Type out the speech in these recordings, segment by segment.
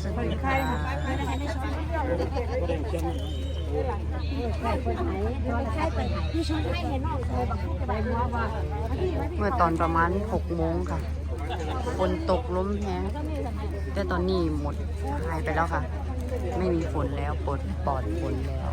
สวัสดีค่ะเมื่อตอนประมาณ6โมงค่ะฝนตกล้มแฮงแต่ตอนนี้หมดหายไปแล้วค่ะ ไม่มีฝนแล้วปลดปลอดฝนแล้ว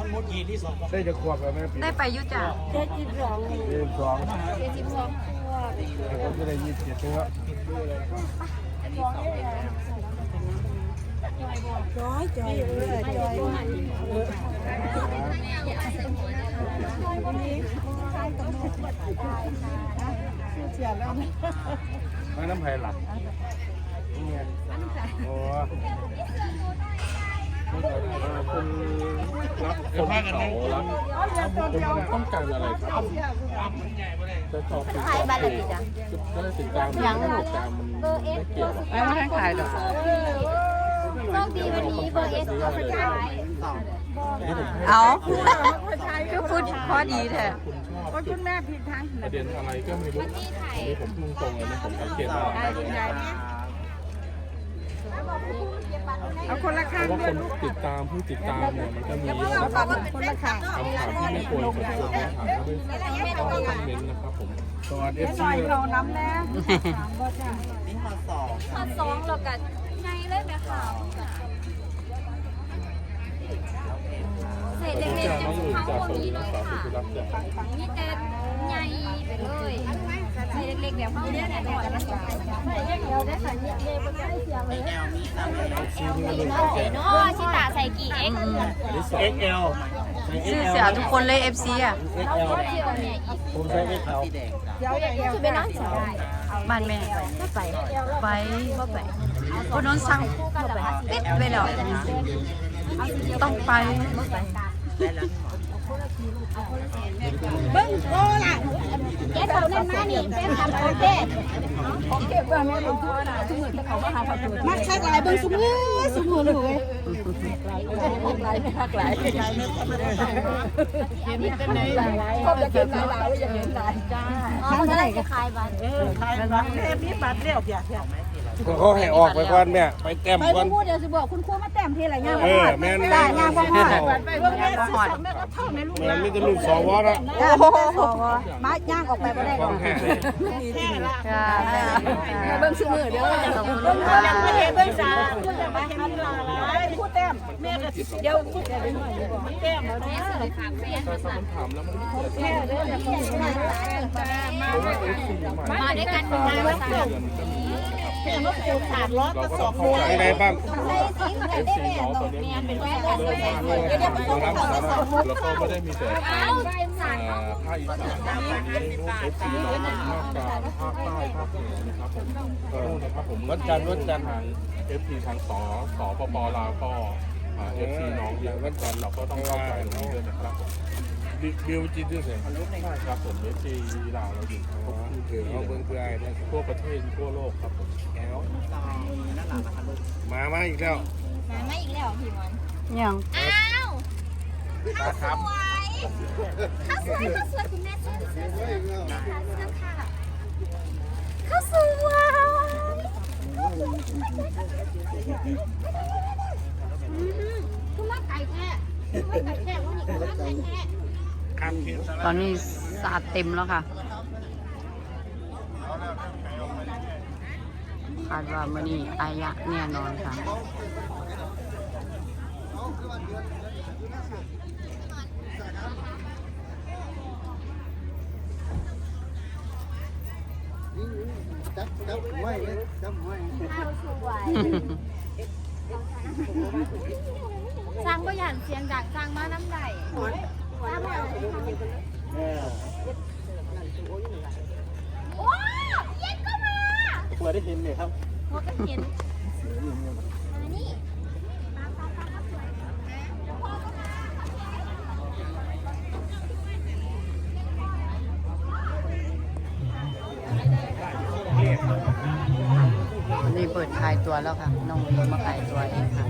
านมดกีที่สองบ่ได้จะขวบแล้วแม่ปีได้ไปอยุจ่าเจ็ดสิบสองเดือนสองเจ็ดสิบสองตัวแล้วก็จะได้ยี่สิบเจ็ดเนื้อร้อยจอยเลยจอยไม่น้ำไผ่หลับนี่ไงโอ้ คุณรับคนเขารับต้องการอะไรครับจะสอบไทยบานละกี่จ้ะก็ได้ติดตามยังติดตามเบอร์เอสเบอร์สุดไม่ว่าให้ขายดอกโชคดีวันนี้เบอร์เอสเอาสุดท้เอาก็พูดข้อดีแท้คุณชอบคุณแม่ผิดทางประเด็นอะไรก็ไม่รู้อันนี้ผมพุ่งตรงเลยนะผมสังเกตว่า เอาคนละเพข้างราะว่าคนติดตามผู้ติดตามเนี่ยมันก็มีนะครับคนละข้างคำถามที่ไม่ควรจะควรถามก็ไม่ต้องคอมเมนต์นะครับผมสวัสดีซีขอสองเรากันไงเลยไหมคะเศษเล็กๆน้ยัองงอื่นทั้งจากพวกสนี้วิเลตยสาวค่ะสุรักษ์จะมีแต่ใหญ่ไปเลย เศษเล็กๆแบบพวกนี้เนี่ยกันแล้วเราได้ใส่เยอะเลยไม่ได้เสียเลยเนาะชิตาใส่กี่เอ็กซ์เอ็กเอลชื่อเสียทุกคนเลย FC อะเราก็เที่ยวเนี่ยอีกผมใช้เอ็กเอลคือเป็นน้องสาวบ้านแม่ก็ไปไปก็ไปคนน้นสั่งปิดไปแล้วต้องไป เบิ้งโอ้ล่ะแกเท่านั้นมานี่เป็นทำโอเคโอเคเบิ้งแม่ลงทุนทุกมือจะเขามาหาพอตัวมักชักหลายเบิ้งซุมื้อซุมื้อเลยหลายไม่ฮักหลายหลายไม่เห็นเป็นไหนพบจะเห็นหลายหลายอยากเห็นหลายจ้าอ๋อได้ขายบัตรใครร้านเทพมีบัตรเลี้ยวเพียกเพียกไหม เขาให้ออกไปก่อนแม่ไปแต้มไปก่อน พูดเดี๋ยวสิบอกคุณครูมาแต้มที่ไรย่างเออแม่น ได้ย่างบ่ฮอดไปเบิ่งแม่สิสองแม่ก็เท่าในลูกแม่ไม่จะลูกสองวอนะจ้าไม่ได้สองมาย่างออกไปบ่ได้ของแท้แค่ละค่ะแม่เบิ้งซุมื้อเด้อขอบคุณเบิ่งค่ะยังไม่เห็นเบิ่งสาคุณจะมาเห็นลีลาหลายพูดแต้มแม่ก็เดี๋ยวพูดแต้มมันแต้มแล้วนะถ้ามันถามแล้วมันไม่เกิดแม่เด้อจะต้องมาเพราะว่าเอฟซีใหม่มาด้วยกัน เดือนมันจะมีแม่มาปลูกขาดร้อนเราก็ก็สต้อองงโมเข้างใจได้บ้างใส่สีเอฟซีน้องตอนนี้มีเริ่มมาเรารับสารแล้วก็ไม่ได้มีแต่ภาคภาคอีสานตอนนี้เอฟซีน้องภาคกลางภาคใต้ภาคเหนือนะครับผมก็นะครับผมวัดจันทร์วัดจันทร์ทางเอฟซีทางสสปปลาวก็เอฟซีน้องเยอะวัดจันทร์เราก็ต้องเข้าใจตรงนี้ด้วยนะครับ ผมบิวจิตด้วยเสียงใช่ครับผมเอฟซีลาวเราอยู่ทั้งเอาเบิ้งเพื่อทั่วประเทศทั่วโลกครับผมแล้วมามาอีกแล้วมาไม่อีกแล้วพี่มอนยังอ้าวตาครับข้าวสวยข้าวสวยคุณแม่เสื้อเสื้อเสื้อเสื้อค่ะเสื้อค่ะข้าวสวยคุณมาไก่แท้คุณมาไก่แท้วันนี้คุณมาไก่แท้ค ตอนนี้สะอาดเต็มแล้วค่ะคาดว่ามื่อนี้อายะแน่นอนค่ะจับจับไว้จับไว้ข้าวสวยสร้างบ่หยันเสียงดังสร้างมาน้ำใดสร้างมา โอ้เย็นก็มาเปิดได้เห็นเลยครับหัวก็เห็นมานี่นี่เปิดขายตัวแล้วค่ะ น้องวิวมาขายตัวเองค่ะ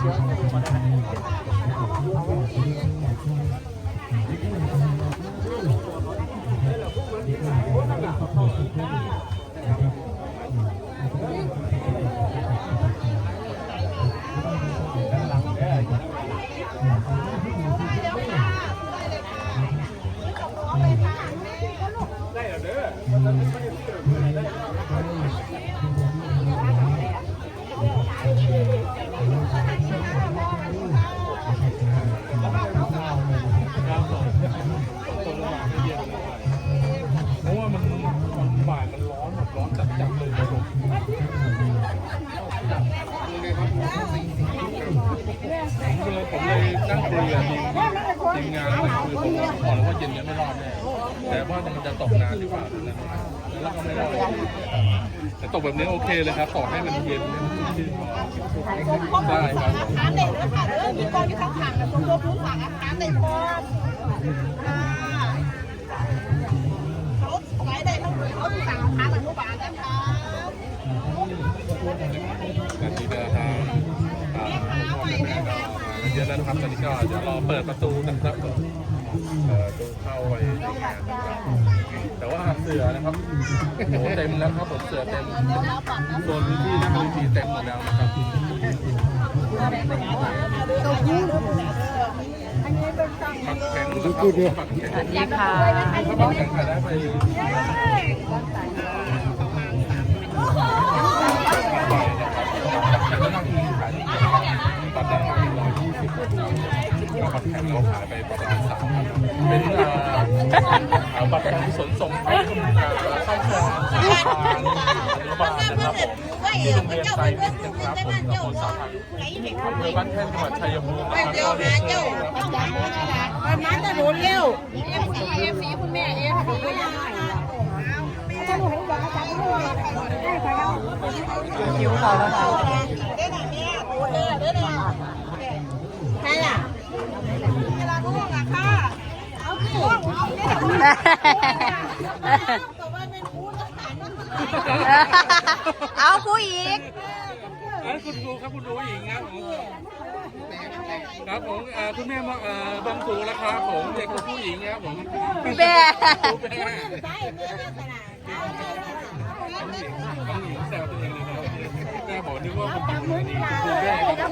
เพ ผมก็เลยผมเลยนั่งคุยกับทีมทีมงานเลยคือผมบอกเลยว่าเย็นนี้ไม่รอดแน่แต่ว่ามันจะตกนานหรือเปล่านะแล้วก็ไม่รอดแต่ตกแบบนี้โอเคเลยครับต่อให้มันเย็นได้ครับถามเด็กด้วยค่ะเออมีกองอยู่ข้างกับตรงตัวพื้ฝั่งอาคารเด็กพออ่าเขาไปได้ทั้งหมดเขาที่สั่งอาคารอนุบาลนะคะ ตอนนี้ก็ทางอ่าพ่อแม่ก็มาเยอะแล้วนะครับตอนนี้ก็เดี๋ยวรอเปิดประตูนะครับเอ่อประตูเข้าไปในงานนะครับแต่ว่าเสือนะครับโอ้เต็มแล้วครับผมเสือเต็มโซนพื้นที่นั่งพื้นที่เต็มหมดแล้วนะครับปักแข็งนะครับปักแข็งสวัสดีค่ะถ้าปักแข็งขายได้ไป เราขายไปประมาณสามพันเป็นอ่าบัตรการกุศลส่งให้เข้าครัวสาขาอนุบาลนะครับผมที่โรงเรียนไซน์นะครับผมตำบลสาขาอำเภอบ้านแท่นจังหวัดชัยภูมินะครับก็เรียนเชิญนะครับมาจะหนูเร็วคิวเขาแล้วค่ะ เนี่ยแต่ว่าเป็นคู่นะเอาผู้อีกเอ้ยคุณครูครับคุณครูหญิงครับผมครับผมเอ่อคุณแม่มาเอ่อบางสูแล้วครับผมเด็กคุณผู้หญิงครับผมแม่ครูแม่บางหญิงบางหญิงแซวตัวเองเลยนะครับแม่บอกนึกว่าคุณครูนี่คุณแม่คุณ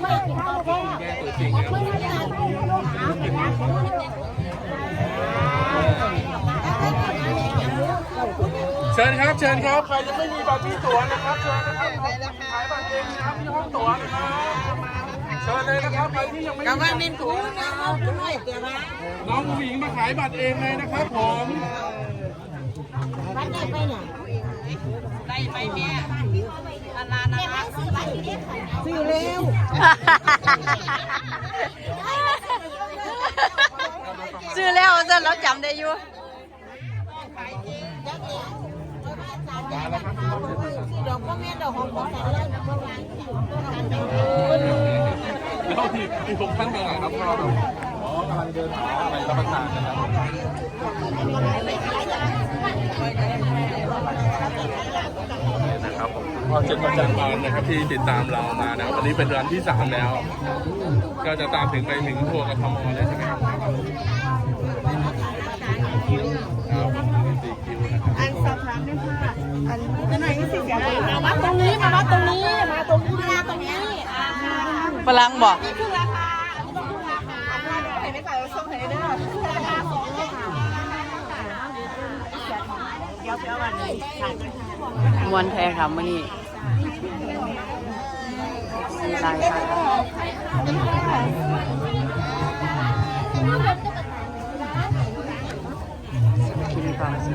แม่ตัวจริงครับเชิญครับ เชิญครับ ใครยังไม่มีบัตรที่ตั๋วนะครับ เชิญนะครับขายบัตรเองนะครับที่ห้องตั๋วนะครับเชิญเลยนะครับ ใครที่ยังไม่มีบัตรที่ตั๋วนะครับด้วยเดี๋ยวนะน้องผู้หญิงมาขายบัตรเองเลยนะครับผมวัดได้ไปเนี่ยได้ไปแม่อันลานะซื้อบัตรซื้อเร็วซื้อแล้วจะเราจำได้อยู่ ดอกพ่อแม่ดอกของพ่อแต่ละดอกพ่อแม่แล้วที่ที่ผมท่านไปไหนครับพ่อครับอ๋อกำลังเดินหาไปรับประทานนะครับนะครับผมพอเจ็ดประจันบานนะครับที่ติดตามเรามานะครับวันนี้เป็นวันที่สามแล้ว ก็จะตามถึงไปถึงทัวร์กทมเลยใช่ไหมครับครับสี่คิวนะครับ อันสอบถามด้วยค่ะอันจะไหนสิเสีย มาวัดตรงนี้มาวัดตรงนี้มาตรงนี้มาตรงนี้อ่าฝรั่งบอกนี่คือราคานี่ต้องคือราคาราคาเห็นไหมคะเราส่งให้เด้อราคาสองเลยค่ะเดี๋ยวเดี๋ยววันนี้ขายกันมวนแท้ค่ะมื่อนี้สีลายค่ะกินก่อนสิ